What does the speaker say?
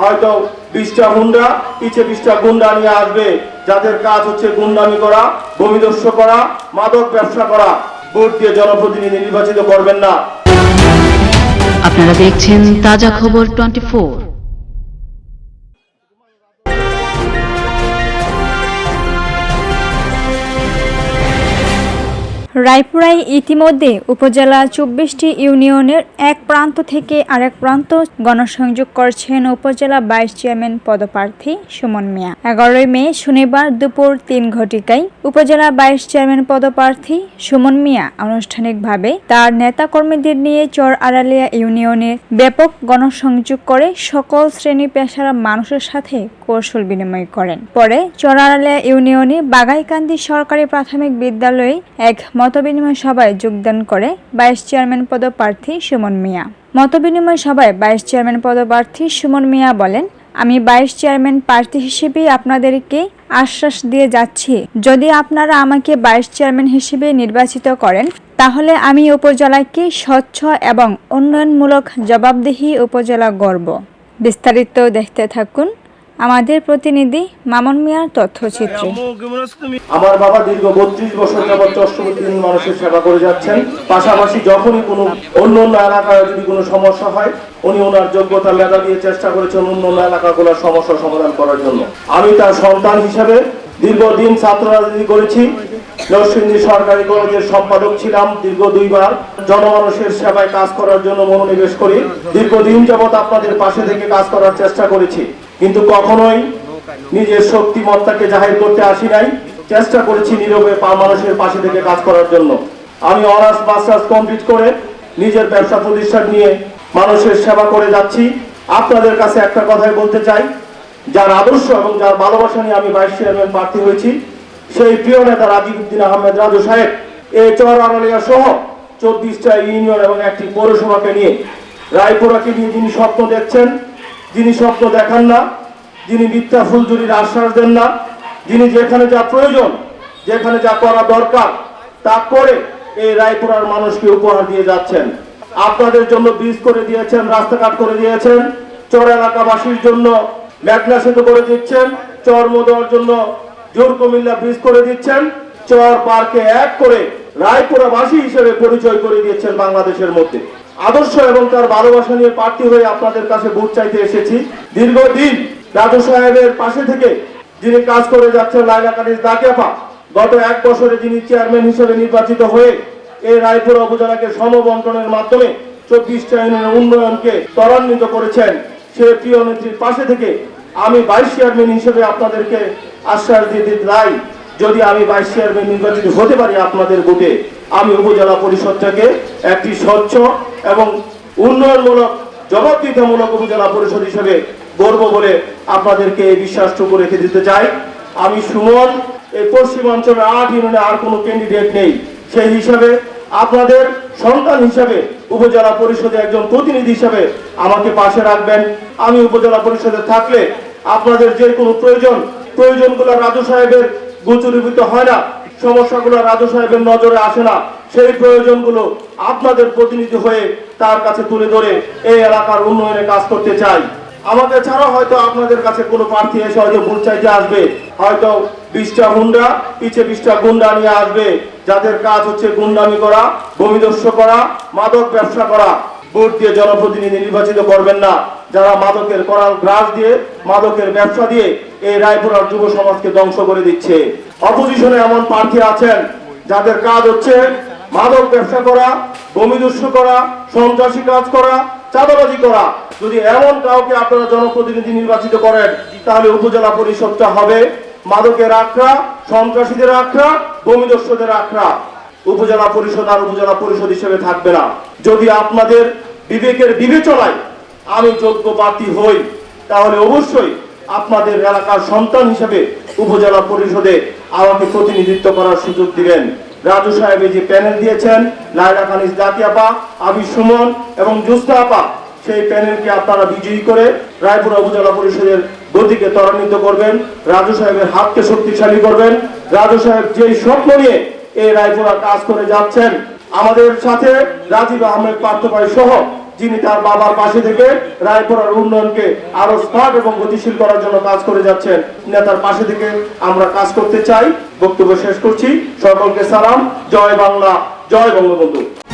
হয়তো বিশটা গুন্ডা, পিছে বিশটা গুন্ডা নিয়ে আসবে। যাদের কাজ হচ্ছে গুন্ডামি করা ভূমিদস্য করা, মাদক ব্যবসা করা। ভোট দিয়ে জনপ্রতিনিধি নির্বাচিত করবেন না। আপনারা দেখছেন তাজা খবর টোয়েন্টি রায়পুরায় ইতিমধ্যে উপজেলা চব্বিশটি ইউনিয়নের এক প্রান্ত থেকে আরেক প্রান্ত গণসংযোগ করছেন উপজেলা ভাইস চেয়ারম্যান পদপ্রার্থী সুমন মিয়া। এগারোই মে শনিবার দুপুর তিন ঘটিকায় উপজেলা ভাইস চেয়ারম্যান পদপ্রার্থী সুমন মিয়া আনুষ্ঠানিকভাবে তার নেতাকর্মীদের নিয়ে চর আড়ালিয়া ইউনিয়নের ব্যাপক গণসংযোগ করে সকল শ্রেণি পেশার মানুষের সাথে কৌশল বিনিময় করেন। পরে চরারালিয়া ইউনিয়নে বাগাইকান্দি সরকারি প্রাথমিক বিদ্যালয়ে এক মতবিনিময় সভায় যোগদান করে ভাইস চেয়ারম্যান পদপ্রার্থী সুমন মিয়া। মতবিনিময় সভায় ভাইস চেয়ারম্যান পদপ্রার্থী সুমন মিয়া বলেন, আমি ভাইস চেয়ারম্যান প্রার্থী হিসেবে আপনাদেরকে আশ্বাস দিয়ে যাচ্ছি। যদি আপনারা আমাকে ভাইস চেয়ারম্যান হিসেবে নির্বাচিত করেন, তাহলে আমি উপজেলাকে স্বচ্ছ এবং উন্নয়নমূলক জবাবদিহি উপজেলা গর্ব বিস্তারিত দেখতে থাকুন আমাদের প্রতিনিধি মামুন মিয়ার তথ্যচিত্রে। আমার বাবা দীর্ঘ বত্রিশ বছর যাবৎ চষ্টপতি মানুষের সেবা করে যাচ্ছেন। পাশাপাশি যখনই কোনো অন্য অন্য এলাকায় যদি কোনো সমস্যা হয়, উনি ওনার যোগ্যতা মেধা দিয়ে চেষ্টা করেছেন অন্য অন্য এলাকাগুলোর সমস্যা সমাধান করার জন্য। আমি তার সন্তান হিসেবে দীর্ঘদিন ছাত্র রাজনীতি করেছি। নরসিংদী সরকারি কলেজের সম্পাদক ছিলাম দীর্ঘ দুইবার। জনমানুষের সেবায় কাজ করার জন্য মনোনিবেশ করি। দীর্ঘদিন যাবৎ আপনাদের পাশে থেকে কাজ করার চেষ্টা করেছি। কিন্তু কখনোই নিজের শক্তিমত্তাকে জাহির করতে আসি নাই। চেষ্টা করেছি নীরবে মানুষের পাশে থেকে কাজ করার জন্য। আমি অনার্স, মাস্টার্স কমপ্লিট করে নিজের ব্যবসা প্রতিষ্ঠান নিয়ে মানুষের সেবা করে যাচ্ছি। আপনাদের কাছে একটা কথাই বলতে চাই। যার আদর্শ এবং যার ভালোবাসা নিয়ে আমি ভাইস চেয়ারম্যান প্রার্থী হয়েছি, সেই প্রিয় নেতা রাজীব উদ্দিন আহমেদ রাজু সাহেব। এই চর আড়ালিয়া সহ চব্বিশটা ইউনিয়ন এবং একটি পৌরসভাকে নিয়ে। রায়পুরাকে নিয়ে যিনি স্বপ্ন দেখছেন, যিনি স্বপ্ন দেখান না যিনি মিথ্যা ফুলঝুরির আশ্বাস দেন না, যিনি যেখানে যা প্রয়োজন, যেখানে যা করা দরকার, তা করে এই রায়পুরার মানুষকে উপহার দিয়ে যাচ্ছেন। আপনাদের জন্য ব্রিজ করে দিয়েছেন, রাস্তাঘাট করে দিয়েছেন, চর এলাকাবাসীর জন্য মেঘনা সেতু করে দিচ্ছেন, চর মদুয়ার জন্য জোর কুমিল্লা ব্রিজ করে দিচ্ছেন, চর পার্কে এক করে রায়পুরাবাসী হিসেবে পরিচয় করে দিয়েছেন বাংলাদেশের মধ্যে। আদর্শ এবং তার ভালোবাসা নিয়ে প্রার্থী হয়ে আপনাদের কাছে ভোট চাইতে এসেছি। দীর্ঘদিন রাজু সাহেবের পাশে থেকে যিনি কাজ করে যাচ্ছেন লাইলা কানিস দাকিয়াপা গত এক বছরে যিনি চেয়ারম্যান হিসেবে নির্বাচিত হয়ে এই রায়পুরা উপজেলাকে সমবন্টনের মাধ্যমে চব্বিশটা ইউনিয়নের উন্নয়নকে ত্বরান্বিত করেছেন, সে প্রিয় নেত্রীর পাশে থেকে আমি ভাইস চেয়ারম্যান হিসেবে আপনাদেরকে আশ্বাস দিয়ে দিতে যদি আমি ভাইস চেয়ারম্যান নির্বাচিত হতে পারি আপনাদের ভোটে আমি উপজেলা পরিষদটাকে একটি স্বচ্ছ এবং উন্নয়নমূলক, জবাবদিহিতামূলক উপজেলা পরিষদ হিসেবে গর্ব বলে আপনাদেরকে এই বিশ্বাসটুকু রেখে দিতে চাই। আমি সুমন, এই পশ্চিমাঞ্চলের আট ইউনিয়নে আর কোনো ক্যান্ডিডেট নেই। সেই হিসাবে আপনাদের সন্তান হিসাবে উপজেলা পরিষদে একজন প্রতিনিধি হিসাবে আমাকে পাশে রাখবেন। আমি উপজেলা পরিষদে থাকলে আপনাদের যে কোনো প্রয়োজন, প্রয়োজনগুলো রাজু সাহেবের গোচরীভূত হয় না, সমস্যাগুলো রাজু সাহেবের নজরে আসে না। সেই প্রয়োজনগুলো আপনাদের প্রতিনিধি হয়ে তার কাছে তুলে ধরে এই এলাকার উন্নয়নে কাজ করতে চাই। আমাকে ছাড়া হয়তো আপনাদের কাছে কোনো প্রার্থী এসে হয়তো ভোট চাইতে আসবে। হয়তো বিশটা হুন্ডা পিছে বিশটা গুন্ডা নিয়ে আসবে। যাদের কাজ হচ্ছে গুন্ডামি করা ভূমিদস্য করা, মাদক ব্যবসা করা। ভোট দিয়ে জনপ্রতিনিধি নির্বাচিত করবেন না। যারা মাদকের করাল গ্রাস দিয়ে, মাদকের ব্যবসা দিয়ে এই রায়পুরার যুব সমাজকে ধ্বংস করে দিচ্ছে। অপোজিশনে এমন প্রার্থী আছেন, যাদের কাজ হচ্ছে মাদক ব্যবসা করা ভূমিদস্যু করা, সন্ত্রাসী কাজ করা চাঁদাবাজি করা। যদি এমন কাউকে আপনারা জনপ্রতিনিধি নির্বাচিত করেন, তাহলে উপজেলা পরিষদটা হবে মাদকের আখড়া, সন্ত্রাসীদের আখড়া, ভূমিদস্যুদের আখড়া। উপজেলা পরিষদ আর উপজেলা পরিষদ হিসেবে থাকবে না। যদি আপনাদের বিবেকের বিবেচনায় আমি যোগ্য প্রার্থী হই, তাহলে অবশ্যই আপনাদের এলাকার সন্তান হিসেবে উপজেলা পরিষদে আমাকে প্রতিনিধিত্ব করার সুযোগ দিবেন। রাজু সাহেব যে প্যানেল দিয়েছেন লাইলা খানিস আপা আবি সুমন এবং জুস্তা আপা সেই প্যানেলকে আপনারা বিজয়ী করে রায়পুরা উপজেলা পরিষদের গতিকে ত্বরান্বিত করবেন। রাজু সাহেবের হাতকে শক্তিশালী করবেন। রাজু সাহেব যেই স্বপ্ন নিয়ে এই রায়পুরা কাজ করে যাচ্ছেন, আমাদের সাথে রাজীব আহমেদ পার্থপাই সহ যিনি তার বাবার পাশে থেকে রায়পুরার উন্নয়নকে আরও স্মার্ট এবং গতিশীল করার জন্য কাজ করে যাচ্ছেন, নেতার পাশে থেকে আমরা কাজ করতে চাই। বক্তব্য শেষ করছি। সকলকে সালাম। জয় বাংলা। জয় বঙ্গবন্ধু।